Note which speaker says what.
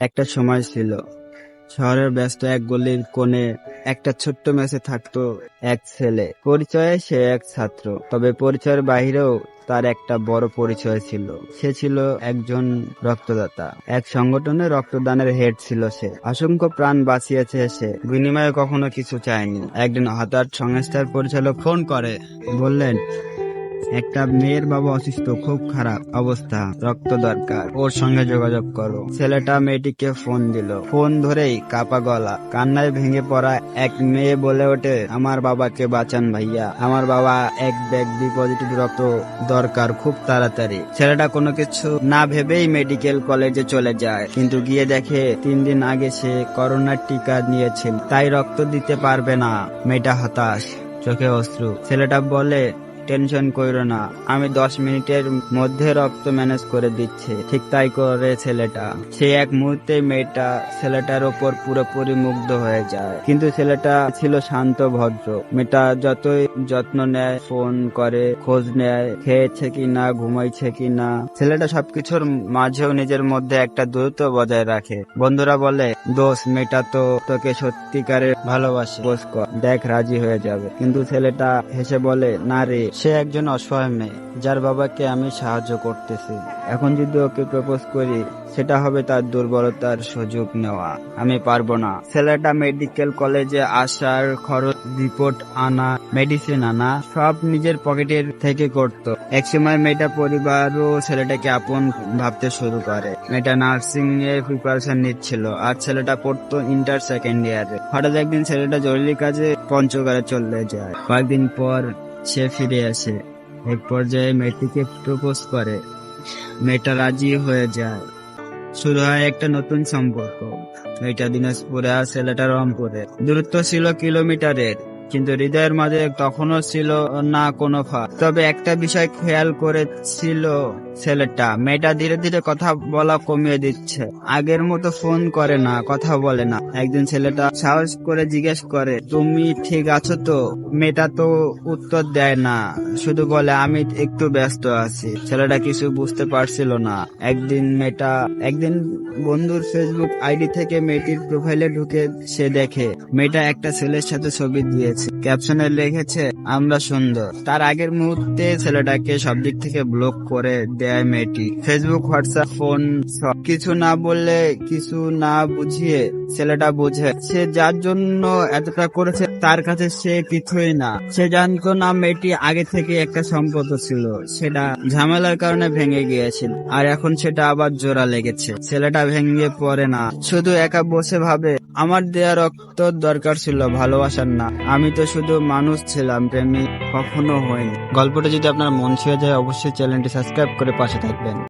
Speaker 1: একটা সময় ছিল। শহরের ব্যস্ত এক গলির কোণে একটা ছোট্ট মেসে থাকতো এক ছেলে। পরিচয়ে সে এক ছাত্র, তবে পরিচয়ের বাহিরেও তার একটা বড় পরিচয় ছিল। সে ছিল একজন রক্তদাতা। এক সংগঠনে রক্তদানের হেড ছিল সে। অসংখ্য প্রাণ বাঁচিয়েছে সে। বিনিময়ে কখনো কিছু চায়নি। একদিন হঠাৎ সংস্থার পরিচালক ফোন করে, বললেন একটা মেয়ের বাবা অসুস্থ, খুব খারাপ অবস্থা, রক্ত দরকার। ওর সঙ্গে যোগাযোগ করো। ছেলেটা মেয়েটিকে ফোন দিল। ফোন ধরেই কাপা গলা। কান্নায় ভেঙে পড়া এক মেয়ে বলে ওঠে, আমার বাবাকে বাঁচান ভাইয়া। আমার বাবা এক ব্যাগ বি পজিটিভ রক্ত দরকার, খুব তাড়াতাড়ি। ছেলেটা কোনো কিছু না ভেবেই মেডিকেল কলেজে চলে যায়। কিন্তু গিয়ে দেখে তিন দিন আগে সে করোনার টিকা নিয়েছিল। তাই রক্ত দিতে পারবে না। মেয়েটা হতাশ, চোখে অশ্রু। ছেলেটা বলে টেনশন কইরো না আমি দশ মিনিটের মধ্যে রক্ত ম্যানেজ করে দিচ্ছি। ঠিক তাই করে ছেলেটা। সে এক মুহূর্তে মেয়েটা ছেলেটার ওপর পুরোপুরি মুগ্ধ হয়ে যায়। কিন্তু ছেলেটা ছিল শান্ত ভদ্র। মেয়েটা যতই যত্ন নেয় ফোন করে খোঁজ নেয় খেয়েছে কি না ঘুমাইছে কি না ছেলেটা সবকিছুর মাঝেও নিজের মধ্যে একটা দূরত্ব বজায় রাখে। বন্ধুরা বলে দোষ মেয়েটা তো তোকে সত্যিকারের ভালোবাসে। কর, দেখ রাজি হয়ে যাবে। কিন্তু ছেলেটা হেসে বলে না রে সে একজন অসহায় মেয়ে, যার বাবাকে আমি সাহায্য করতেছি। এখন যদি ওকে প্রপোজ করি, সেটা হবে তার দুর্বলতার সুযোগ নেওয়া। আমি পারব না। ছেলেটা মেডিকেল কলেজে আসার খরচ রিপোর্ট আনা মেডিসিন আনা, সব নিজের পকেটের থেকে করত। একসময় মেয়েটা পরিবারও ছেলেটাকে আপন ভাবতে শুরু করে। মেয়েটা নার্সিং এর প্রিপারেশন নিচ্ছিল আর ছেলেটা পড়তো ইন্টার সেকেন্ড ইয়ারে হঠাৎ একদিন ছেলেটা জরুরি কাজে পঞ্চগড়ে চলে যায়। কয়েকদিন পর সে ফিরে আসে। এক পর্যায়ে মেয়েটিকে প্রপোজ করে। মেয়েটা রাজি হয়ে যায়। শুরু হয় একটা নতুন সম্পর্ক। মেয়েটা দিনাজপুরে আর ছেলেটা রংপুরে দূরত্ব ছিল কিলোমিটারের। কিন্তু হৃদয়ের মাঝে তখনও ছিল না কোনো ফাঁক তবে একটা বিষয় খেয়াল করেছিল ছেলেটা, মেয়েটা ধীরে ধীরে কথা বলা কমিয়ে দিচ্ছে। আগের মতো ফোন করে না, কথা বলে না। একদিন ছেলেটা সাহস করে জিজ্ঞেস করে, তুমি ঠিক আছো তো? মেয়েটা তো উত্তর দেয় না, শুধু বলে, আমি একটু ব্যস্ত আছি। ছেলেটা কিছু বুঝতে পারছিল না। একদিন মেয়েটা, একদিন বন্ধুর ফেসবুক আইডি থেকে মেয়েটির প্রোফাইলে ঢুকে সে দেখে, মেয়েটা একটা ছেলের সাথে ছবি দিয়েছে। ক্যাপশনে লিখেছে আমরা সুন্দর। তার আগের মুহূর্তে ছেলেটাকে সব দিক থেকে ব্লক করে দেয় মেয়েটি। ফেসবুক হোয়াটসঅ্যাপ ফোন সব কিছু না বললে, কিছু না বুঝিয়ে ছেলেটা বোঝে, সে যার জন্য এতটা করেছে, তার কাছে সে কিছুই না। সে জানতো না মেয়েটি আগে থেকে একটা সম্পর্ক ছিল। সেটা ঝামেলার কারণে ভেঙে গিয়েছিল, আর এখন সেটা আবার জোড়া লেগেছে। ছেলেটা ভেঙে পড়ে না। শুধু একা বসে ভাবে, আমার দেয়া রক্ত দরকার ছিল, ভালোবাসার না। আমি তো শুধু মানুষ ছিলাম, প্রেমিক কখনো হয়নি। গল্পটা যদি আপনার মন ছুঁয়ে যায়, অবশ্যই চ্যানেলটি সাবস্ক্রাইব করে পাশে থাকবেন।